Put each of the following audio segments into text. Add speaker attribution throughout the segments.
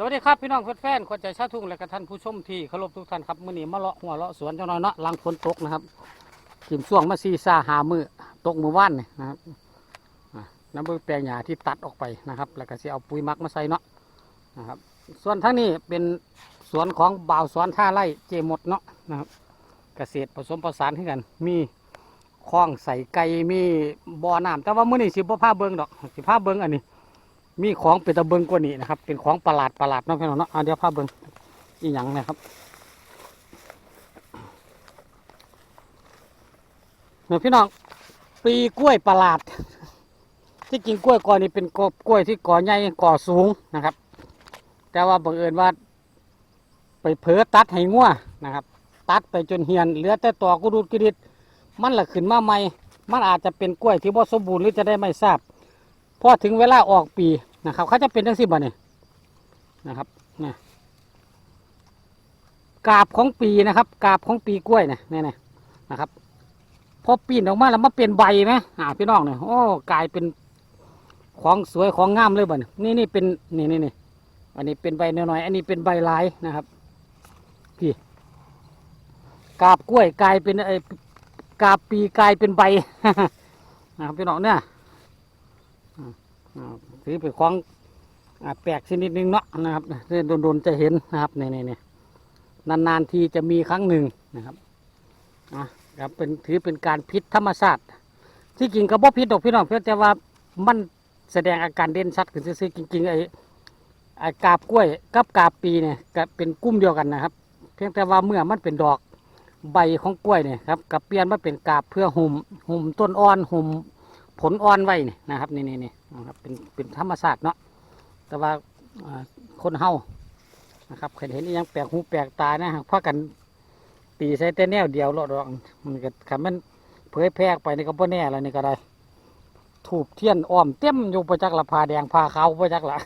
Speaker 1: สวัสดีครับพี่น้องแฟนๆคนใจชาทุ่งและกท่านผู้ชมที่เคารพทุกท่านครับมื้อนี้มาเลาะหัวเลาะสวนเจ้าน้อยเนาะหลังฝนตกนะครับขิมช่วงมาซีซาหามือตกมือว่านนี่นะครับอะน้ำเบือแปลงหญ้าที่ตัดออกไปนะครับ แล้วก็สิเอาปุ๋ยหมักมาใส่เนาะนะครับ ส่วนทั้งนี้เป็นสวนของบ่าวสวนท่าไร่เจมดเนาะนะครับ เกษตรผสมผสานให้กัน มีคลองใส่ไก่มีบ่อน้ำแต่ว่ามื้อนี้สิบ่พาเบิ่งดอกสิพาเบิ่งอันนี้ มีของเป็นตะเบิงกว่านี้นะครับ เป็นของประหลาดประหลาดเนาะพี่น้องเนาะเดี๋ยวพาเบิงอีหยังนะครับเนี่ยวพี่น้องปีกล้วยประหลาด ที่จริงกล้วยกอนี้เป็นกกล้วยที่ก่อใหญ่ก่อสูงนะครับ แต่ว่าบังเอิญว่า ไปเผลอตัดให้งัวนะครับ ตัดไปจนเหียนเหลือแต่ตอกุดูดกระดิดมันละขึ้นมาใหม่ มันอาจจะเป็นกล้วยที่บ่สมบูรณ์หรือจะได้ไม่ทราบ พอถึงเวลาออกปีนะครับ เขาจะเป็นทั้งสิบวันนี่นะครับนี่กาบของปีนะครับ กาบของปีกล้วยเนี่ยนี่ยๆนะครับพอปีนออกมาแล้วมาเป็นใบไหมอ่าพี่น้องเนี่ยโอ้กลายเป็นของสวยของงามเลยบ่เนี่ยนี่นี่เป็นนี่นี่นี่อันนี้เป็นใบน้อยๆอันนี้เป็นใบลายนะครับพี่กาบกล้วยกลายเป็นไอ้กาบปีกลายเป็นใบนะครับพี่น้องเนี่ย ถือเป็นของอแปลกชนิดหนึงเนาะนะครับเโดนๆจะเห็นนะครับนี่นี่นี่นานๆทีจะมีครั้งหนึ่งนะครับอะครับเป็นถือเป็นการพิษธรรมชาติที่จริงก็บ่พิษดอกพี่น้องเพียงแต่ว่ามันแสดงอาการเด่นชัดขึ้นซื่อจริงๆไอ้ไอ้กาบกล้วยกับกาบปีเนี่ยก็เป็นกลุ่มเดียวกันนะครับ เพียงแต่ว่าเมื่อมันเป็นดอกใบของกล้วยเนี่ยครับกับเปลี่ยนมาเป็นกาบเพื่อหุ่มหุ่มต้นอ่อนหุ่ม ผลอ่อนไว้นี่นะครับนี่นี่นี่นะครับเป็นเป็นธรรมศาสตร์เนาะแต่ว่าคนเฮานะครับเคยเห็นยังแปลกหูแปลกตานะเพากันตีใส่แต่แนวเดียวรอดอกมันก็คำมันเผยแพร่ไปนี่ก็บ่แน่แล้วนี่ก็ได้ถูกเทียนอ้อมเต็มอยู่ประจักละพาแดงพาเขาประจักละ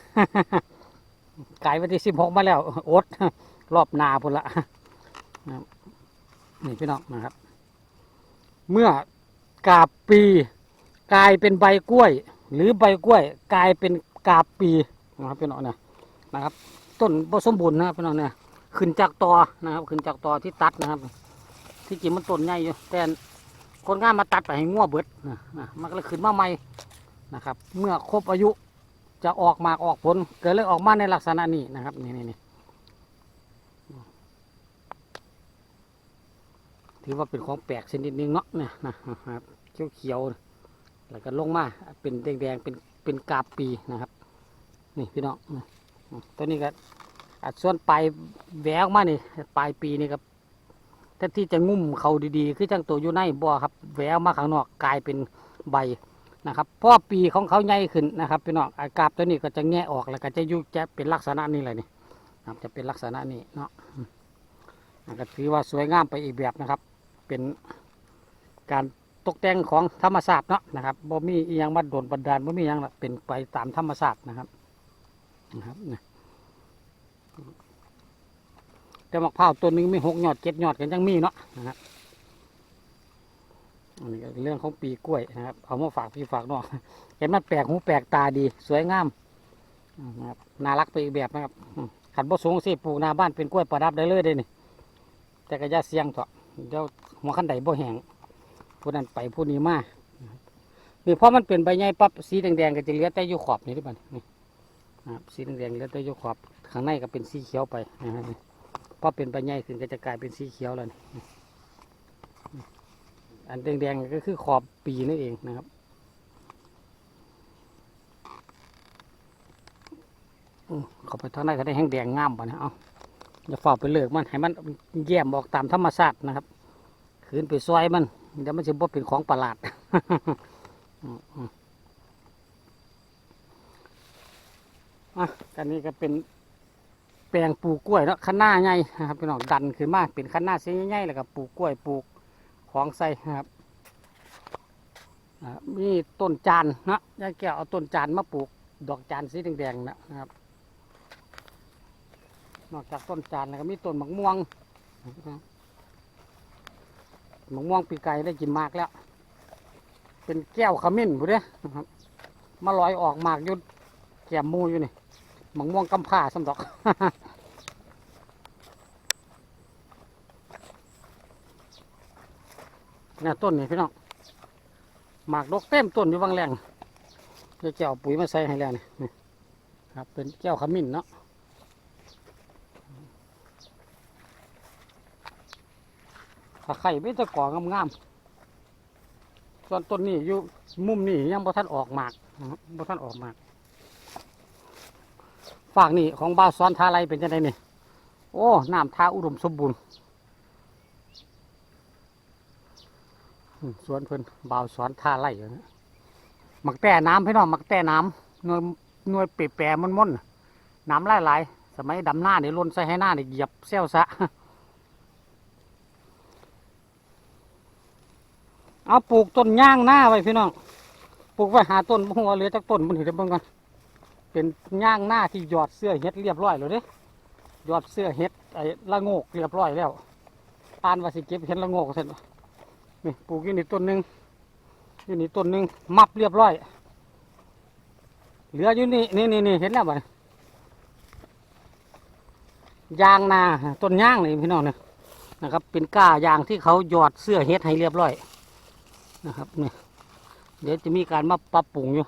Speaker 1: กลายวันที่สิบหกมาแล้วอดรอบนาพุ่นละนะครับนี่พี่น้องนะครับ เมื่อกาบปี กลายเป็นใบกล้วย หรือใบกล้วย กลายเป็นกาปีนะครับพี่น้องเนี่ยนะครับ ต้นบสมบูรณ์นะครับพี่น้องเนี่ยขึ้นจากตอนะครับ ขึ้นจากตอที่ตัดนะครับ ที่จริงมันต้นใหญ่อยู่แต่คนงานมาตัดไปให้งัวเบิดนะนะมันก็เลยขึ้นมาใหม่นะครับ เมื่อครบอายุจะออกมากออกผลเกิดเลยออกมาในลักษณะนี้นะครับนี่นี่นี่ถือว่าเป็นของแปลกชนิดหนึงเนาะเนี่ยนะครับเขียวๆ แล้วก็ลงมาเป็นแดงๆเป็นเป็นกาบปีนะครับ นี่พี่น้องตัวนี้ก็อัดส่วนปลายแหวออกมานี่ปลายปีนี่ครับแทนที่จะงุ่มเขาดีๆ คือจังตัวอยู่ในบ่อครับแหวออกมาข้างนอกกลายเป็นใบนะครับพราะปีของเขาใหญ่ขึ้นนะครับพี่น้องอากาบตัวนี้ก็จะแงะออกแล้วก็จะยุจะเป็นลักษณะนี้เลยนี่นะครับจะเป็นลักษณะนี้เนาะก็ถือว่าสวยงามไปอีกแบบนะครับ เป็นการ ตกแต่งของธรรมศาสตร์เนาะนะครับบ่มีอหยังมาโดนบันดาลบ่มีอยังเป็นไปตามธรรมศาสตร์นะครับนะครับเนี่ยแต่มะพร้าวต้นหนึงมีหกยอดเจ็ดยอดกันยังมีเนาะนะครับอันนี้ก็เรื่องของปีกล้วยนะครับเอามาฝากพี่ฝากน้องเห็นมันแปลกหูแปลกตาดี สวยงามนะครับน่ารักไปอีกแบบนะครับขันบ่สูงสิปลูกหน้าบ้านเป็นกล้วยประดับได้เลยเด้นี่แต่ก็อย่าเสี่ยงเถอะเดี๋ยวหัวขันใดบ่แห้ง ผู้นั้นไปผู้นี้มานี่เพราะมันเป็นใบใหญ่ปั๊บสีแดงๆก็จะเหลือแต่อยู่ขอบนี่ที่บ้านนี่นะครับสีแดงๆเหลือแต่อยู่ขอบข้างในก็เป็นสีเขียวไปนะครับนี่พอเป็นใบใหญ่ขึ้นก็จะกลายเป็นสีเขียวแล้วนี่อันแดงๆก็คือขอบปีนั่นเองนะครับอืมเขาไปทางในก็ได้แห้งแดงงามป่ะเนี่ยเอาอย่าฝ่าไปเลิกมันให้มันแย้มออกตามธรรมชาตินะครับขืนไปซอยมัน เดี๋ยวมันจะบ่เป็นของประหลาดอะกันนี้ก็เป็นแปลงปลูกกล้วยแล้วข้างหน้าใหญ่นะครับพี่น้องดันขึ้นมาเป็นข้างหน้าเส้นใหญ่ๆแล้วก็ปลูกกล้วยปลูกของใส่นะครับอ่ามีต้นจานนะยายแก้วเอาต้นจานมาปลูก ดอกจานสีแดงๆนะนะครับ นอกจากต้นจานแล้วก็มีต้นมะม่วงนะครับ มะม่วงปีไก่ได้กินมากแล้ว เป็นแก้วขมิ้นผู้เด้นะครับมาลอยออกหมากยุดแก้มมูอยู่นี่มังม่วงกำผ้าสำดอกเนี่ยต้นนี่พี่น้องหมากดกเต็มต้นอยู่บางแรงเดี๋ยวจะเอาปุ๋ยมาใส่ให้แล้วนี่นี่ครับเป็นแก้วขมิ้นเนาะ ถ้าไข่ไม่ตะก่องามๆส่วนต้นนี้อยู่มุมนี้ยังบ่ท่านออกหมากนะครับบ่ท่านออกหมากฝากนี่ของบ้าซ้อนทาไรเป็นจังไดนี่ โอ้น้ำทาอุดมสมบูรณ์สวนเพิ่นบ่าวสอนท่าไรอยู่นะหมักแต่น้ำพี่น้องหมักแต่น้ำหน่วยหน่วยเปรแปรมันม่นๆน่ะน้ำไหลายๆสมัยดำหน้าเนี่ยล้นใส่ให้หน้าเนี่ยเหยียบเซลซะ เอาปลูกต้นย่างหน้าไว้พี่น้อง ปลูกไว้หาต้นหัวเหลือจากต้นมันเห็นได้เบิ่งกันเป็นย่างหน้าที่หยอดเสื้อเฮ็ดเรียบร้อยแล้วเด้หยอดเสื้อเฮ็ดไอ้ละโงกเรียบร้อยแล้วปานว่าสิเก็บเห็ดละโงกเสร็จนี่ปลูกอยู่นี่ต้นหนึ่งอยู่นี่ต้นหนึ่งมับเรียบร้อย เหลืออยู่นี่นี่นี่นี่เห็นแล้วบ่เนี่ยยางนาต้นย่างนี่พี่น้องเนี่ยนะครับ เป็นก้ายางที่เขาหยอดเสื้อเฮ็ดให้เรียบร้อย นะครับนี่เดี๋ยวจะมีการมาปรับปรุงอยู่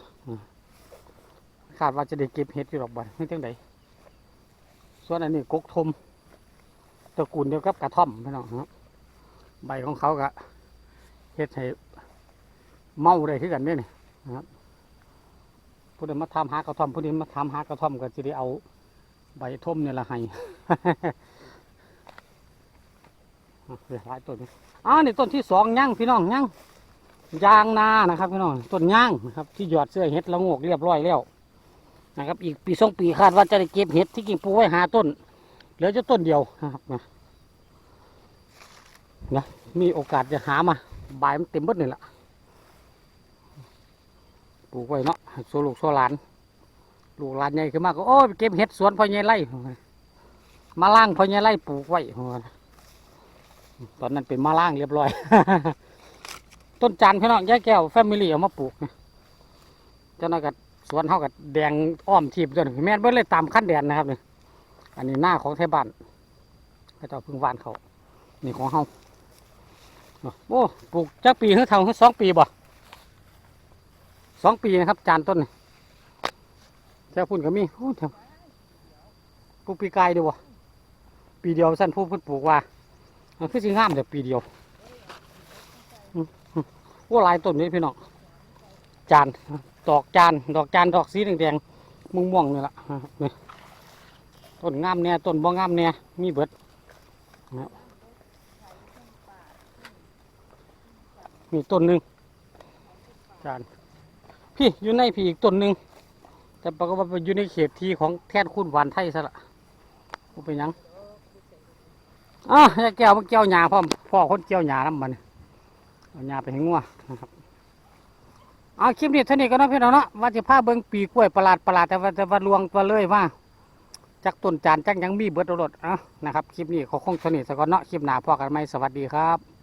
Speaker 1: คาดว่าจะได้เก็บเห็ดอยู่หรอกบ่ไม่จังใดส่วนอันนี้กกทมตระกูลเดียวกับกระท่อมพี่น้องครับใบของเขาก็เห็ดให้เมาได้ที่กันเนี่ยนี่นะครับผู้ใดมาทำหากระท่อมผู้ใดมาทำหากระท่อมก็จะได้เอาใบท่มเนี่ยละให้เดี๋ยวหลายต้นอ่านี่ต้นที่สองยั่งพี่น้องยั่ง ยางนานะครับพี่น้องต้นย่างนะครับที่หยอดเสื้อเห็ดละงกเรียบร้อยแล้วนะครับ อีกปีสองปีคาดว่าจะได้เก็บเห็ดที่กิ่งปูไว้หาต้นเหลือจะต้นเดียวนะครับนะนะมีโอกาสจะหามาใบามันเต็มบดนี่แหละปลูกไว้เนาะโซลูกโซหลานลูกหลานใหญ่ขึ้นมากก็โอ้ยเก็บเห็ดสวนพ่อใหญ่ไร่มาล่างพ่อใหญ่ไร่ปลูกไว้ตอนนั้นเป็นมาล่างเรียบร้อย ต้นจันทร์พี่น้องยายแก้วแฟมิลี่เอามาปลูกนะเจ้าหน้าก็สวนเขากับแดงอ้อมทีบด้วยแม่นเบิ้เลยตามขั้นแดนนะครับนี่อันนี้หน้าของไทบ้านพระเจ้าพึ่งวานเขานี่ของเขาโอ้ปลูกจักปีเฮ้ยเท่าเฮ้ยสองปีบ่สองปีนะครับ จานต้นนี่แค่พุ่นก็มีโอ้เถอะปลูกปีกายดียวบ่ปีเดียวสั้นผู้พุ่นปลูกว่ามันคือสิงามแต่ปีเดียว อืมโอ้หลายต้นนี่พี่น้องจานดอกจานดอกจานดอกสีแดงๆม่วงๆนี่แหละนะต้นงามแน่ต้นบ่งามแน่มีเบิดมีต้นหนึ่งจานพี่อยู่ในพี่อีกต้นหนึ่งแต่ปรากฏว่าอยู่ในเขตที่ของแท่นคุณหวานไทยซะละบ่เป็นยังอะแก้วมันเกี่ยวหญ้าพร้อพ่อคนเกี่ยวหญ้าน้ำมัน เอาหญ้าไปให้งัวนะครับเอาคลิปนี้เท่านี้ก็นาะพี่น้องเนาะว่าจะพาเบิ้งปีกล้วยประหลาดประหลาดแต่ว่าแต่ว่าลวงตัวเลยว่าจากต้นจานจักยังมีเบิดรถอะนะครับคลิปนี้เขาคงเท่านี้สักก่อนเนาะคลิปหนาพอกันไหมสวัสดีครับ